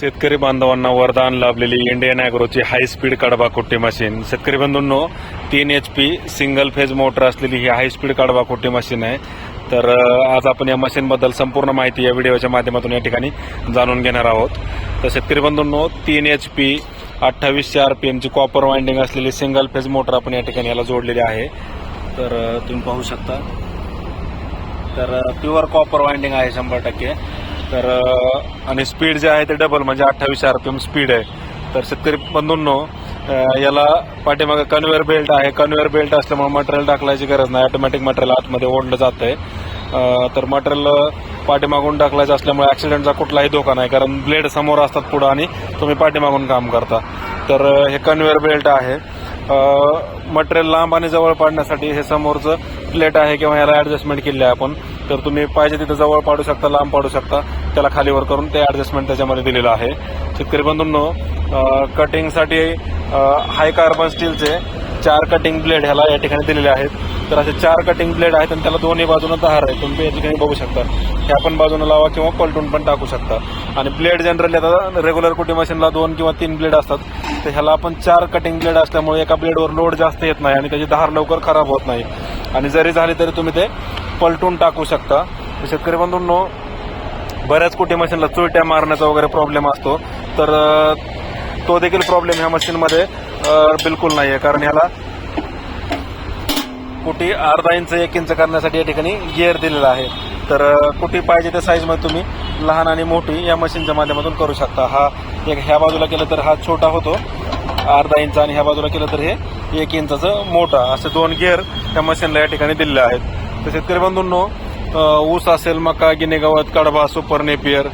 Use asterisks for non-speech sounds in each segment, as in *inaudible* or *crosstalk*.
शेतकरी बांधवांना वरदान लाभलेली इंडियन अॅग्रोची हाय स्पीड कडबा कुट्टी मशीन. शेतकरी बंधूंनो तीन H P single phase motor असलेली ही हाय स्पीड कडबा कुट्टी मशीन आहे. तर आज आपण या मशीनबद्दल संपूर्ण माहिती या व्हिडिओच्या माध्यमातून या ठिकाणी जाणून घेणार आहोत. तर शेतकरी बंधूंनो तीन एच पी अठ्ठावीसशे आर पी एमची कॉपर वाइंडिंग असलेली सिंगल फेज मोटर आपण या ठिकाणी याला जोडलेली आहे. तर तुम्ही पाहू शकता. तर प्युअर कॉपर वाइंडिंग आहे शंभर टक्के. तर आणि स्पीड जे आहे ते डबल म्हणजे अठ्ठावीस आर पी एम स्पीड आहे. तर शेतकरी बंधूंनो याला पाठीमागे कन्व्हेअर बेल्ट आहे. कन्व्हेअर बेल्ट असल्यामुळे मटेरियल टाकल्याची गरज नाही. ऑटोमॅटिक मटेरियल आतमध्ये ओढलं जात आहे तर मटेरियल पाठीमागून टाकलायचं असल्यामुळे ॲक्सिडेंटचा कुठलाही धोका नाही. कारण ब्लेड समोर असतात पुढं आणि तुम्ही पाठीमागून काम करता. तर हे कन्व्हेअर बेल्ट आहे. मटेरियल लांब आणि जवळ पाडण्यासाठी हे समोरचं प्लेट आहे किंवा याला ॲडजस्टमेंट केली आहे आपण. तर तुम्ही पाहिजे तिथं जवळ पाडू शकता लांब पाडू शकता. त्याला खालीवर करून ते ॲडजस्टमेंट त्याच्यामध्ये दिलेलं आहे. शेतकरी बंधूंनो कटिंगसाठी हाय कार्बन स्टीलचे चार कटिंग ब्लेड ह्याला या ठिकाणी दिलेले आहेत. तर असे चार कटिंग ब्लेड आहेत आणि त्याला दोन्ही बाजूनं धार आहे. तुम्ही या ठिकाणी बघू शकता. ह्या पण बाजूनं लावा किंवा पलटून पण टाकू शकता. आणि ब्लेड जनरली आता रेग्युलर कुटी मशीनला दोन किंवा तीन ब्लेड असतात. तर ह्याला आपण चार कटिंग ब्लेड असल्यामुळे एका ब्लेडवर लोड जास्त येत नाही आणि त्याची धार लवकर खराब होत नाही. आणि जरी झाली तरी तुम्ही ते पलटून टाकू शकता. शेतकरी बंधूंनो बऱ्याच कुठे मशीनला चुलट्या मारण्याचा वगैरे प्रॉब्लेम असतो. तर तो देखील प्रॉब्लेम ह्या मशीनमध्ये बिलकुल नाही आहे कारण ह्याला कुठे अर्धा इंच एक इंच करण्यासाठी या ठिकाणी गिअर दिलेला आहे. तर कुठे पाहिजे त्या साईजमध्ये तुम्ही लहान आणि मोठी या मशीनच्या माध्यमातून करू शकता. हा एक ह्या बाजूला केलं तर हा छोटा होतो. अर्धा इंच आणि ह्या बाजूला केलं तर हे एक इंचाचं मोठा. असे दोन गिअर त्या मशीनला या ठिकाणी दिलेले आहेत. तर शेतकरी बंधूंनो ऊस असेल मका गिने गवत कडबा सुपर नेपियर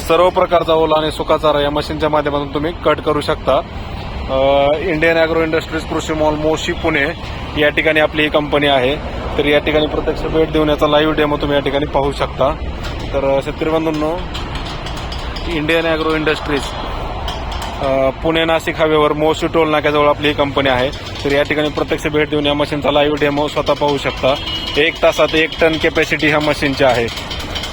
सर्व प्रकारचा ओला आणि सुका चारा या मशीनच्या माध्यमातून तुम्ही कट करू शकता. इंडियन अॅग्रो इंडस्ट्रीज कृषी मॉल मोशी पुणे या ठिकाणी आपली ही कंपनी आहे. तर या ठिकाणी प्रत्यक्ष भेट देऊन याचा लाईव्ह डेमो तुम्ही या ठिकाणी पाहू शकता. तर अ, शेतकरी बंधूंनो Indian agro industries Pune Nashik हायवेवर मोशी टोल नाक्याजवळ आपली ही कंपनी आहे. तर या ठिकाणी प्रत्यक्ष भेट देऊन या मशीनचा लाईव्ह डेमो स्वतः पाहू शकता. एक तासात एक टन कॅपॅसिटी ह्या मशीनची आहे.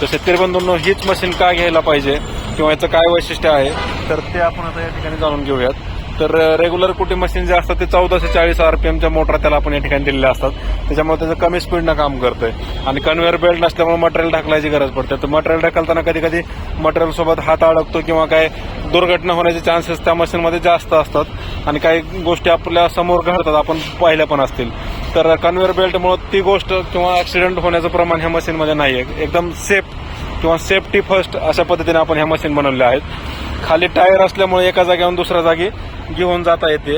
तर शेतकरी बंधूंनो हीच मशीन का घ्यायला पाहिजे किंवा याचं काय वैशिष्ट्य आहे तर ते आपण आता या ठिकाणी जाणून घेऊयात. तर रेग्युलर कुठे मशीन जे असतात ते चौदाशे चाळीस आरपीएमच्या मोटर त्याला आपण या ठिकाणी दिलेल्या असतात. त्याच्यामुळे त्याचं कमी स्पीडनं काम करतंय. आणि कन्व्हेअर बेल्ट नसल्यामुळे मटेरियल ढकलायची गरज पडते. तर मटेरियल ढकलताना कधी कधी मटेरियल सोबत हात अडकतो किंवा काय दुर्घटना होण्याचे चान्सेस त्या मशीनमध्ये जास्त असतात. आणि काही गोष्टी आपल्यासमोर घडतात आपण पाहिल्या पण असतील. तर कन्व्हेअर बेल्टमुळे ती गोष्ट किंवा ऍक्सिडेंट होण्याचं प्रमाण ह्या मशीनमध्ये नाही आहे एकदम सेफ किंवा सेफ्टी फर्स्ट अशा पद्धतीने आपण ह्या मशीन बनवल्या आहेत. खाली टायर असल्यामुळे एका जागेवरून दुसऱ्या जागी घेऊन जाता येते.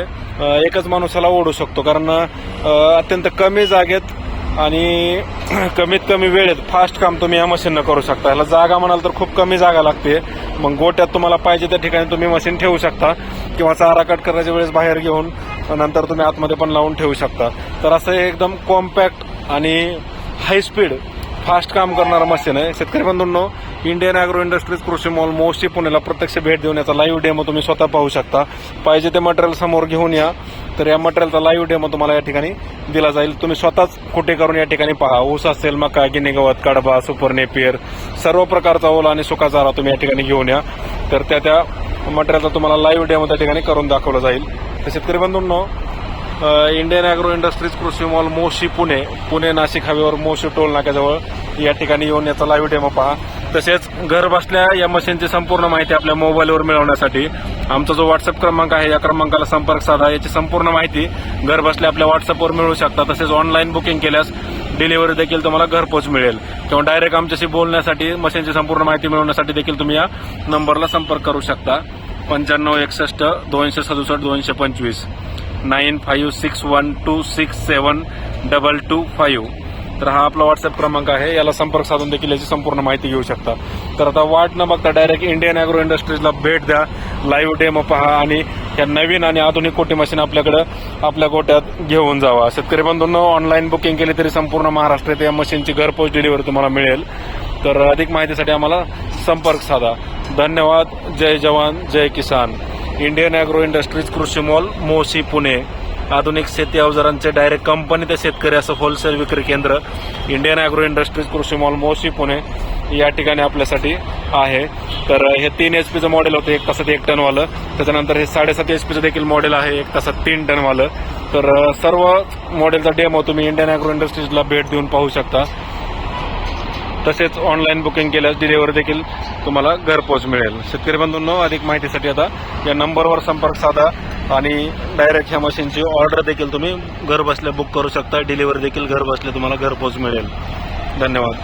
एकच माणूसाला ओढू शकतो. कारण अत्यंत कमी जागेत आणि *clears throat* कमीत कमी वेळेत फास्ट काम तुम्ही या मशीननं करू शकता. ह्याला जागा म्हणाल तर खूप कमी जागा लागते. मग गोट्यात तुम्हाला पाहिजे त्या ठिकाणी तुम्ही मशीन ठेवू शकता. किंवा चारा कट करायच्या वेळेस बाहेर घेऊन नंतर तुम्ही आतमध्ये पण लावून ठेवू शकता. तर असं हे एकदम कॉम्पॅक्ट आणि हाय स्पीड फास्ट काम करणारं मशीन आहे. शेतकरी बंधूंनो इंडियन अॅग्रो इंडस्ट्रीज कृषी मॉल मोशी पुण्याला प्रत्यक्ष भेट देऊन याचा लाईव्ह डेमो तुम्ही स्वतः पाहू शकता. पाहिजे ते मटेरियल समोर घेऊन या. तर या मटेरियलचा लाईव्ह डेमो तुम्हाला या ठिकाणी दिला जाईल. तुम्ही स्वतःच कुठे करून या ठिकाणी पहा. ऊस असेल मका गिने गवत कडबा सुपर नेपियर सर्व प्रकारचा ओला आणि सुका चारा तुम्ही या ठिकाणी घेऊन या. तर त्या त्या मटेरियलचा तुम्हाला लाईव्ह डेमो त्या ठिकाणी करून दाखवलं जाईल. तर शेतकरी बंधूंनो इंडियन अॅग्रो इंडस्ट्रीज कृषी मॉल मोशी पुणे पुणे नाशिक हवेवर मोशी टोल नाक्याजवळ या ठिकाणी येऊन याचा लाईव्ह डेमो पहा. तसेच घर बसल्या या मशीनची संपूर्ण माहिती आपल्या मोबाईलवर मिळवण्यासाठी आमचा जो व्हॉट्सअप क्रमांक आहे या क्रमांकाला संपर्क साधा. याची संपूर्ण माहिती घर बसल्या आपल्या व्हॉट्सअपवर मिळू शकता. तसेच ऑनलाईन बुकिंग केल्यास डिलिव्हरी देखील तुम्हाला घरपोच मिळेल. किंवा डायरेक्ट आमच्याशी बोलण्यासाठी मशीनची संपूर्ण माहिती मिळवण्यासाठी देखील तुम्ही या नंबरला संपर्क करू शकता. पंच्याण्णव एकसष्ट दोनशे सदुसष्ट दोनशे पंचवीस. Nine five six one two six seven double two five. तर हा आपला व्हॉट्सअप क्रमांक आहे. याला संपर्क साधून देखील याची संपूर्ण माहिती घेऊ शकता. तर आता वाट न बघता डायरेक्ट इंडियन अॅग्रो इंडस्ट्रीजला भेट द्या. लाईव्ह डेमो पहा आणि या नवीन आणि आधुनिक कोटी मशीन आपल्याकडे आपल्या गोट्यात घेऊन जावा. शेतकरी बंधूंनो ऑनलाईन बुकिंग केली तरी संपूर्ण महाराष्ट्रात या मशीनची घरपोच डिलिव्हरी तुम्हाला मिळेल. तर अधिक माहितीसाठी आम्हाला संपर्क साधा. धन्यवाद. जय जवान. जय किसान. इंडियन अॅग्रो इंडस्ट्रीज कृषी मॉल मोशी पुणे. आधुनिक शेती अवजारांचे डायरेक्ट कंपनी ते शेतकरी असं होलसेल विक्री केंद्र इंडियन अॅग्रो इंडस्ट्रीज कृषी मॉल मोशी पुणे या ठिकाणी आपल्यासाठी आहे. तर हे तीन एच पीचं मॉडेल होतं एक तासात एक टनवालं. त्याच्यानंतर हे साडेसात एच पीचं देखील मॉडेल आहे एक तासात तीन टनवालं. तर सर्व मॉडेलचा डेमो तुम्ही इंडियन अॅग्रो इंडस्ट्रीजला भेट देऊन पाहू शकता. तसेच ऑनलाईन बुकिंग केल्यास डिलिव्हरी देखील तुम्हाला घरपोच मिळेल. शेतकरी बंधूंनो अधिक माहितीसाठी आता या नंबरवर संपर्क साधा. आणि डायरेक्ट ह्या मशीनची ऑर्डर देखील तुम्ही घरबसल्या बुक करू शकता. डिलिव्हरी देखील घरबसल्या तुम्हाला घरपोच मिळेल. धन्यवाद.